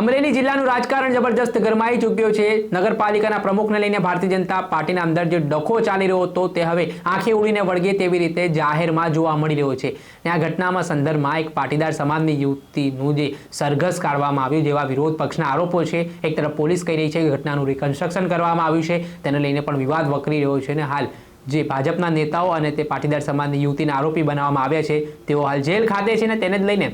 અમરેલી જિલ્લાનું રાજકારણ જબરજસ્ત ગરમાઈ ચૂક્યું છે. નગરપાલિકાના પ્રમુખને લઈને ભારતીય જનતા પાર્ટીના અંદર જે ડખો ચાલી રહ્યો હતો તે હવે આંખે ઉડીને વળગે તેવી રીતે જાહેરમાં જોવા મળી રહ્યો છે. આ ઘટનામાં સંદર્ભમાં એક પાટીદાર સમાજની યુવતીનું જે સરઘસ કાઢવામાં આવ્યું જેવા વિરોધ પક્ષના આરોપો છે. એક તરફ પોલીસ કહી રહી છે કે ઘટનાનું રિકન્સ્ટ્રક્શન કરવામાં આવ્યું છે. તેને લઈને પણ વિવાદ વકરી રહ્યો છે અને હાલ જે ભાજપના નેતાઓ અને તે પાટીદાર સમાજની યુવતીના આરોપી બનાવવામાં આવ્યા છે, તેઓ હાલ જેલ ખાતે છે ને તેને જ લઈને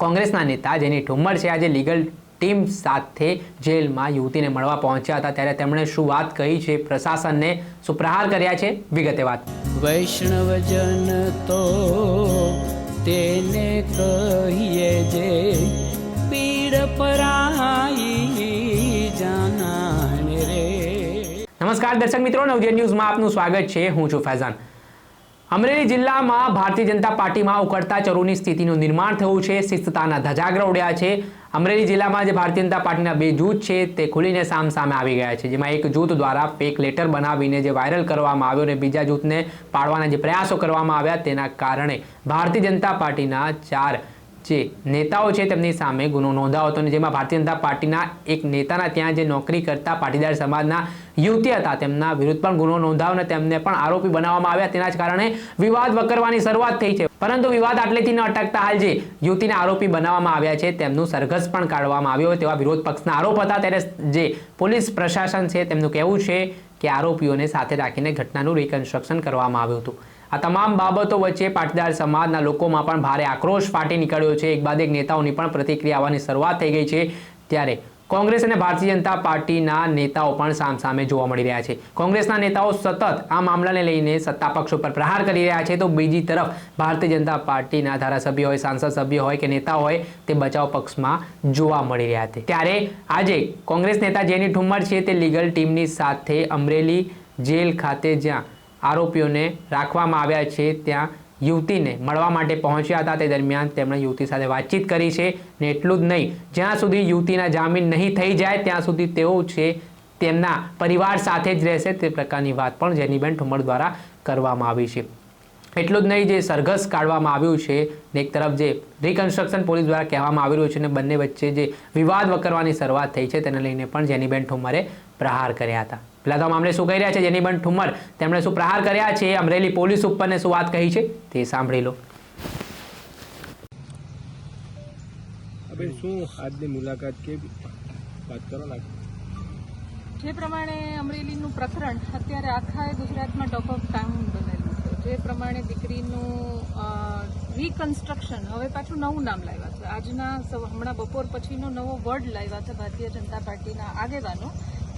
કોંગ્રેસના નેતા જેની ઠુમ્મર છે આજે લીગલ ટીમ સાથે જેલમાં યુવતીને મળવા પહોંચ્યા હતા. ત્યારે તેમણે શું વાત કહી છે પ્રશાસનને શું પ્રહાર કર્યા છે? વિગતે વાત. વૈષ્ણવજન તો તેને કહીએ જે પીડ પરાઈ જાનાને રે. નમસ્કાર દર્શક મિત્રો નવજે ન્યૂઝમાં આપનું સ્વાગત છે. હું છું ફૈઝાન. અમરેલી જિલ્લામાં ભારતીય જનતા પાર્ટીમાં ઉકળતા ચરોની સ્થિતિનું નિર્માણ થયું છે. શિસ્તતાના ધજાગરા ઉડ્યા છે. અમરેલી જિલ્લામાં જે ભારતીય જનતા પાર્ટીના બે જૂથ છે તે ખુલીને સામ સામે આવી ગયા છે. જેમાં એક જૂથ દ્વારા ફેક લેટર બનાવીને જે વાયરલ કરવામાં આવ્યો અને બીજા જૂથને પાડવાના જે પ્રયાસો કરવામાં આવ્યા તેના કારણે ભારતીય જનતા પાર્ટીના ચાર જે નેતાઓ છે તેમની સામે ગુનો નોંધાયો હતો અને જેમાં ભારતીય જનતા પાર્ટીના એક નેતાના ત્યાં જે નોકરી કરતા પાટીદાર સમાજના યુવતી હતા. તેમના વિરુદ્ધ પણ ગુનો અને તેમને પણ આરોપી બનાવવામાં આવ્યા. તેના જ કારણે વિવાદ વકરવાની શરૂઆત થઈ છે. પરંતુ વિવાદ આટલેથી ન અટકતા હાલ યુવતીને આરોપી બનાવવામાં આવ્યા છે, તેમનું સરઘસ પણ કાઢવામાં આવ્યો તેવા વિરોધ પક્ષના આરોપ હતા. ત્યારે જે પોલીસ પ્રશાસન છે, તેમનું કહેવું છે કે આરોપીઓને સાથે રાખીને ઘટનાનું રિકન્સ્ટ્રક્શન કરવામાં આવ્યું હતું. આ તમામ બાબતો વચ્ચે પાટીદાર સમાજના લોકોમાં પણ ભારે આક્રોશ ફાટી નીકળ્યો છે. એક બાદ એક નેતાઓની પણ પ્રતિક્રિયા આવવાની શરૂઆત થઈ ગઈ છે. ત્યારે કોંગ્રેસ અને ભારતીય જનતા પાર્ટીના નેતાઓ પણ સામસામે જોવા મળી રહ્યા છે. કોંગ્રેસના નેતાઓ સતત આ મામલાને લઈને સત્તા પક્ષ ઉપર પ્રહાર કરી રહ્યા છે. તો બીજી તરફ ભારતીય જનતા પાર્ટીના ધારાસભ્ય હોય, સાંસદ સભ્ય હોય કે નેતા હોય, તે બચાવ પક્ષમાં જોવા મળી રહ્યા છે. ત્યારે આજે કોંગ્રેસ નેતા જેની ઠુમ્મર છે તે લીગલ ટીમની સાથે અમરેલી જેલ ખાતે જ્યાં આરોપીઓને રાખવામાં આવ્યા છે, ત્યાં યુવતીને મળવા માટે પહોંચ્યા હતા. તે દરમિયાન તેમણે યુવતી સાથે વાતચીત કરી છે ને એટલું જ નહીં. જ્યાં સુધી યુવતીના જામીન નહીં થઈ જાય, ત્યાં સુધી તેઓ છે તેમના પરિવાર સાથે જ રહેશે. તે પ્રકારની વાત પણ જેનીબેન ઠુમર દ્વારા કરવામાં આવી છે. એટલું જ નહીં, જે સરઘસ કાઢવામાં આવ્યું છે ને એક તરફ જે રિકન્સ્ટ્રક્શન પોલીસ દ્વારા કહેવામાં આવી રહ્યું છે અને બંને વચ્ચે જે વિવાદ વકરવાની શરૂઆત થઈ છે, તેને લઈને પણ જેનીબેન ઠુમરે પ્રહાર કર્યા હતા. પહેલા તો મામલે શું કહી રહ્યા છે? જેની પણ ઠુમ્મર તેમણે શું પ્રહાર કર્યા છે? અમરેલી પોલીસ ઉપરને શું વાત કહી છે? તે સાંભળી લો. હવે શું આજની મુલાકાત કેવી વાત કરો ને જે પ્રમાણે અમરેલીનું પ્રકરણ અત્યારે આખા ગુજરાતમાં ટોપ ઓફ ટાઉન બનેલું છે. જે પ્રમાણે દીકરીનું રિકન્સ્ટ્રક્શન હવે પાછું નવું નામ લાવ્યા છે. આજના હમણાં બપોર પછીનો નવો વર્ડ લાવ્યા છે ભારતીય જનતા પાર્ટીના આગેવાનો.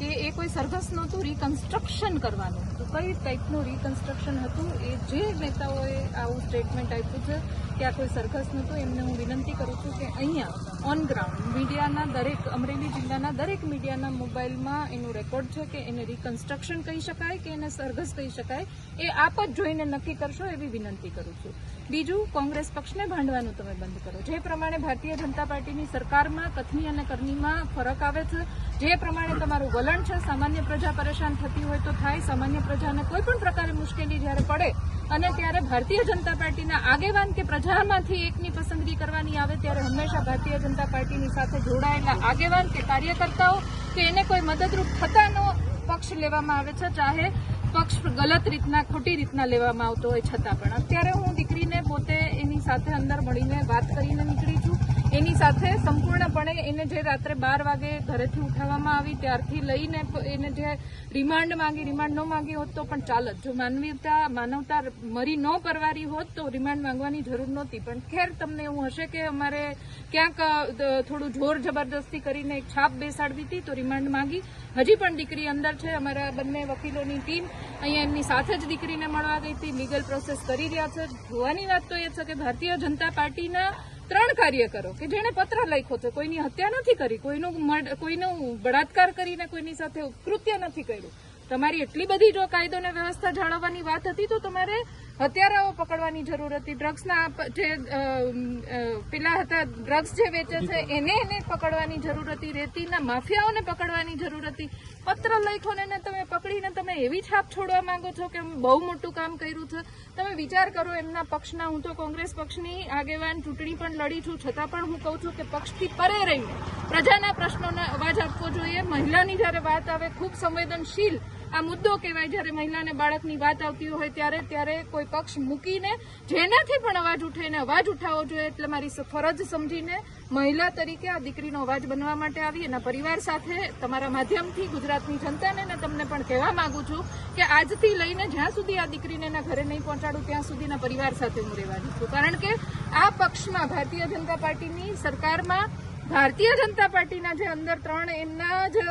કે એ કોઈ સરઘસ નહોતું રિકન્સ્ટ્રક્શન કરવાનું. કઈ ટાઈપનું રિકન્સ્ટ્રક્શન હતું? એ જે નેતાઓએ આવું સ્ટેટમેન્ટ આપ્યું છે કે આ કોઈ સરઘસ નહોતું એમને હું વિનંતી કરું છું કે અહીંયા ઓન ગ્રાઉન્ડ મીડિયાના દરેક, અમરેલી જિલ્લાના દરેક મીડિયાના મોબાઈલમાં એનું રેકોર્ડ છે કે એને રિકન્સ્ટ્રક્શન કહી શકાય કે એને સરઘસ કહી શકાય, એ આપ જ જોઈને નક્કી કરશો એવી વિનંતી કરું છું. બીજું, કોંગ્રેસ પક્ષને ભાંડવાનું તમે બંધ કરો. જે પ્રમાણે ભારતીય જનતા પાર્ટીની સરકારમાં કથની અને કરનીમાં ફરક આવે છે, જે પ્રમાણે તમારું વલણ છે, સામાન્ય પ્રજા પરેશાન થતી હોય તો થાય, સામાન્ય પ્રજાને કોઈ પણ પ્રકારે મુશ્કેલી જ્યારે પડે અને ત્યારે ભારતીય જનતા પાર્ટીના આગેવાન કે પ્રજામાંથી એકની પસંદગી કરવાની આવે ત્યારે હંમેશા ભારતીય જનતા પાર્ટીની સાથે જોડાયેલા આગેવાન કે કાર્યકર્તાઓ કે એને કોઈ મદદરૂપ થતાનો પક્ષ લેવામાં આવે છે, ચાહે પક્ષ ગલત રીતના, ખોટી રીતના લેવામાં આવતો હોય છતાં પણ. અત્યારે હું દીકરીને પોતે એની સાથે અંદર મળીને વાત કરીને નીકળી છું. એની સાથે સંપૂર્ણપણે એને જે રાત્રે બાર વાગે ઘરેથી ઉઠાવવામાં આવી, ત્યારથી લઈને એને જે રિમાન્ડ માંગી, રિમાન્ડ ન માંગી હોત તો પણ ચાલત. જો માનવીતા માનવતા મરી ન પરવારી હોત તો રિમાન્ડ માંગવાની જરૂર નહોતી. પણ ખેર તમને એવું હશે કે અમારે ક્યાંક થોડું જોર જબરદસ્તી કરીને એક છાપ બેસાડવી હતી તો રિમાન્ડ માંગી. હજી પણ દીકરી અંદર છે, અમારા બંને વકીલોની ટીમ અહીંયા એમની સાથે જ દીકરીને મળવા ગઈ હતી. લીગલ પ્રોસેસ કરી રહ્યા છે. જોવાની વાત તો એ છે કે ભારતીય જનતા પાર્ટીના ત્રણ કાર્યકરો કે જેણે પત્ર લખ્યો છે, કોઈની હત્યા નથી કરી, કોઈનું કોઈનું બળાત્કાર કરીને કોઈની સાથે કૃત્ય નથી કર્યું. તમારી એટલી બધી જો કાયદો વ્યવસ્થા જાળવવાની વાત હતી, તો તમારે હત્યારાઓ પકડવાની જરૂર હતી. ડ્રગ્સના જે પેલા હતા ડ્રગ્સ જે વેચે છે, એને એને પકડવાની જરૂર હતી. રેતીના માફિયાઓને પકડવાની જરૂર હતી. પત્ર લખ્યો તમે પકડીને તમે એવી છાપ છોડવા માંગો છો કે બહુ મોટું કામ કર્યું છે? તમે વિચાર કરો એમના પક્ષના, હું તો કોંગ્રેસ પક્ષની આગેવાન, ચૂંટણી પણ લડી છું. છતાં પણ હું કહું છું કે પક્ષથી પરે રહીને પ્રજાના પ્રશ્નોને અવાજ આપવો જોઈએ. મહિલાની જ્યારે વાત આવે, ખૂબ સંવેદનશીલ આ મુદ્દો કહેવાય, જ્યારે મહિલાને બાળકની વાત આવતી હોય ત્યારે ત્યારે કોઈ પક્ષ મૂકીને જેનાથી પણ અવાજ ઉઠે એને અવાજ ઉઠાવવો જોઈએ, એટલે મારી ફરજ સમજીને મહિલા તરીકે આ દીકરીનો અવાજ બનવા માટે આવી. એના પરિવાર સાથે, તમારા માધ્યમથી ગુજરાતની જનતાને ને તમને પણ કહેવા માંગુ છું કે આજથી લઈને જ્યાં સુધી આ દીકરીને એના ઘરે નહીં પહોંચાડું, ત્યાં સુધીના પરિવાર સાથે હું રહેવાની છું. કારણ કે આ પક્ષમાં ભારતીય જનતા પાર્ટીની સરકારમાં ભારતીય જનતા પાર્ટીના જે અંદર ત્રણ એમના જ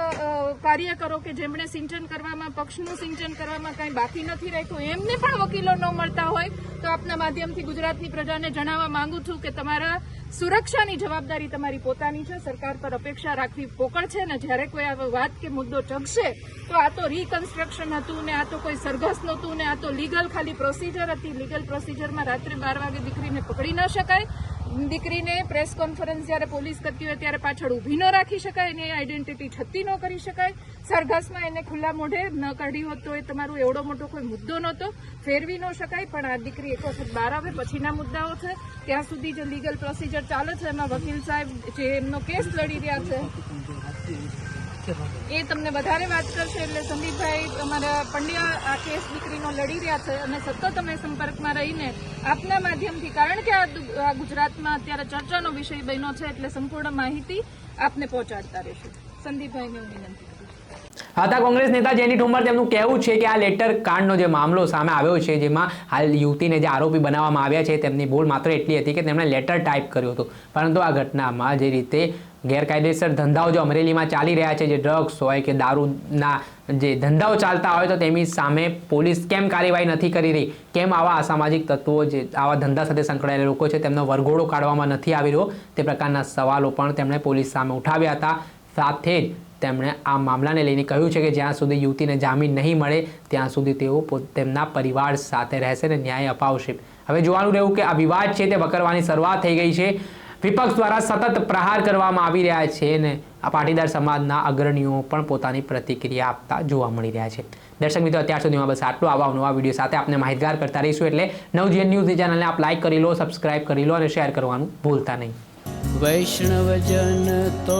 કાર્યકરો કે જેમણે સિંચન કરવામાં, પક્ષનું સિંચન કરવામાં કાંઈ બાકી નથી રાખ્યું, એમને પણ વકીલો ન મળતા હોય, તો આપના માધ્યમથી ગુજરાતની પ્રજાને જણાવવા માંગુ છું કે તમારા સુરક્ષાની જવાબદારી તમારી પોતાની છે, સરકાર પર અપેક્ષા રાખવી પોકળ છે ને જ્યારે કોઈ આ વાત કે મુદ્દો ચગશે તો આ તો રિકન્સ્ટ્રક્શન હતું ને આ તો કોઈ સરઘસ નહોતું ને આ તો લીગલ ખાલી પ્રોસિજર હતી લીગલ પ્રોસિજરમાં રાત્રે બાર વાગે દીકરીને પકડી ન શકાય દીકરીને પ્રેસ કોન્ફરન્સ જ્યારે પોલીસ કરતી હોય ત્યારે પાછળ ઊભી ન રાખી શકાય, એની આઈડેન્ટિટી છતી ન કરી શકાય. સરઘસમાં એને ખુલ્લા મોઢે ન કાઢી હોત તો એ તમારો એવડો મોટો કોઈ મુદ્દો નહોતો. ફેરવી ન શકાય, પણ આ દીકરી એક વખત બહાર આવે, પછીના મુદ્દાઓ છે. ત્યાં સુધી જે લીગલ પ્રોસિજર ચાલે છે, એમાં વકીલ સાહેબ જે એમનો કેસ લડી રહ્યા છે. એ તમને વધારે વાત કરશે એટલે સંદીપભાઈ અમારા પંડ્યા આ કેસ દીકરીનો લડી રહ્યા છે અને સતત અમે સંપર્કમાં રહીને આપના માધ્યમથી, કારણ કે આ ગુજરાતમાં અત્યારે ચર્ચાનો વિષય બન્યો છે એટલે સંપૂર્ણ માહિતી આપને પહોંચાડતા રહેશું. સંદીપભાઈને હું વિનંતી હતા કોંગ્રેસ નેતા જેની ઠુમર તેમનું કહેવું છે કે આ લેટર કાંડનો જે મામલો સામે આવ્યો છે, જેમાં હાલ યુવતીને જે આરોપી બનાવવામાં આવ્યા છે, તેમની ભૂલ માત્ર એટલી હતી કે તેમણે લેટર ટાઈપ કર્યો હતો. પરંતુ આ ઘટનામાં જે રીતે ગેરકાયદેસર ધંધાઓ જે અમરેલીમાં ચાલી રહ્યા છે, જે ડ્રગ્સ હોય કે દારૂના જે ધંધાઓ ચાલતા હોય તો તેમની સામે પોલીસ કેમ કાર્યવાહી નથી કરી રહી? કેમ આવા અસામાજિક તત્વો જે આવા ધંધા સાથે સંકળાયેલા લોકો છે, તેમનો વરઘોડો કાઢવામાં નથી આવી રહ્યો? તે પ્રકારના સવાલો પણ તેમણે પોલીસ સામે ઉઠાવ્યા હતા. સાથે જ તેમણે આ મામલાને લઈને કહ્યું છે કે જ્યાં સુધી યુવતીને જામીન નહીં મળે, ત્યાં સુધી તેઓ તેમના પરિવાર સાથે રહેશે અને ન્યાય અપાવશે. હવે જોવાનું રહ્યું કે આ વિવાદ છે તે વકરવાની શરૂઆત થઈ ગઈ છે. વિપક્ષ દ્વારા સતત પ્રહાર કરવામાં આવી રહ્યા છે અને આ પાટીદાર સમાજના અગ્રણીઓ પણ પોતાની પ્રતિક્રિયા આપતા જોવા મળી રહ્યા છે. દર્શક મિત્રો, અત્યાર સુધીમાં બસ આટલું. આવા નવા વીડિયો સાથે આપને માહિતગાર કરતા રહીશું એટલે નવજીવન ન્યૂઝની ચેનલને આપ લાઇક કરી લો સબસ્ક્રાઇબ કરી લો અને શેર કરવાનું ભૂલતા નહીં. વૈષ્ણવજન તો